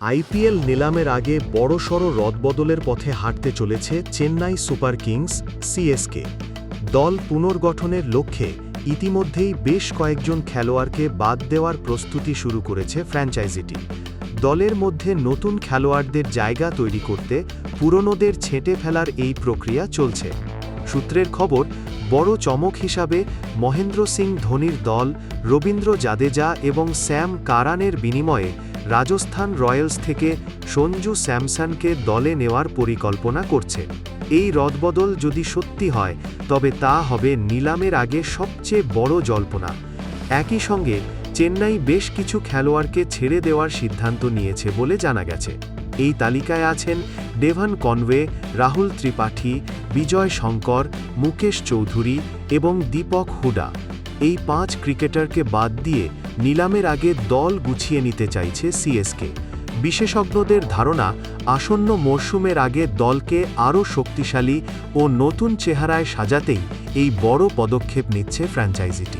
IPL নিলামের আগে বড়সড় রদবদলের পথে হাঁটতে চলেছে চেন্নাই সুপার কিংস সিএসকে। দল পুনর্গঠনের লক্ষ্যে ইতিমধ্যেই বেশ কয়েকজন খেলোয়াড়কে বাদ দেওয়ার প্রস্তুতি শুরু করেছে ফ্র্যাঞ্চাইজিটি। দলের মধ্যে নতুন খেলোয়াড়দের জায়গা তৈরি করতে পুরনোদের ছেঁটে ফেলার এই প্রক্রিয়া চলছে। সূত্রের খবর, বড় চমক হিসাবে মহেন্দ্র সিং ধোনির দল রবীন্দ্র জাদেজা এবং স্যাম কারানের বিনিময়ে রাজস্থান রয়্যালস থেকে সঞ্জু স্যামসনকে দলে নেওয়ার পরিকল্পনা করছে। এই রদবদল যদি সত্যি হয়, তবে তা হবে নিলামের আগে সবচেয়ে বড় জল্পনা। একই সঙ্গে, চেন্নাই বেশ কিছু খেলোয়াড়কে ছেড়ে দেওয়ার সিদ্ধান্ত নিয়েছে বলে জানা গেছে। এই তালিকায় আছেন ডেভান কনওয়ে, রাহুল ত্রিপাঠী, বিজয় শঙ্কর, মুকেশ চৌধুরী এবং দীপক হুডা। এই পাঁচ ক্রিকেটারকে বাদ দিয়ে নিলামের আগে দল গুছিয়ে নিতে চাইছে সিএসকে। বিশেষজ্ঞদের ধারণা, আসন্ন মরশুমের আগে দলকে আরও শক্তিশালী ও নতুন চেহারায় সাজাতেই এই বড় পদক্ষেপ নিচ্ছে ফ্র্যাঞ্চাইজিটি।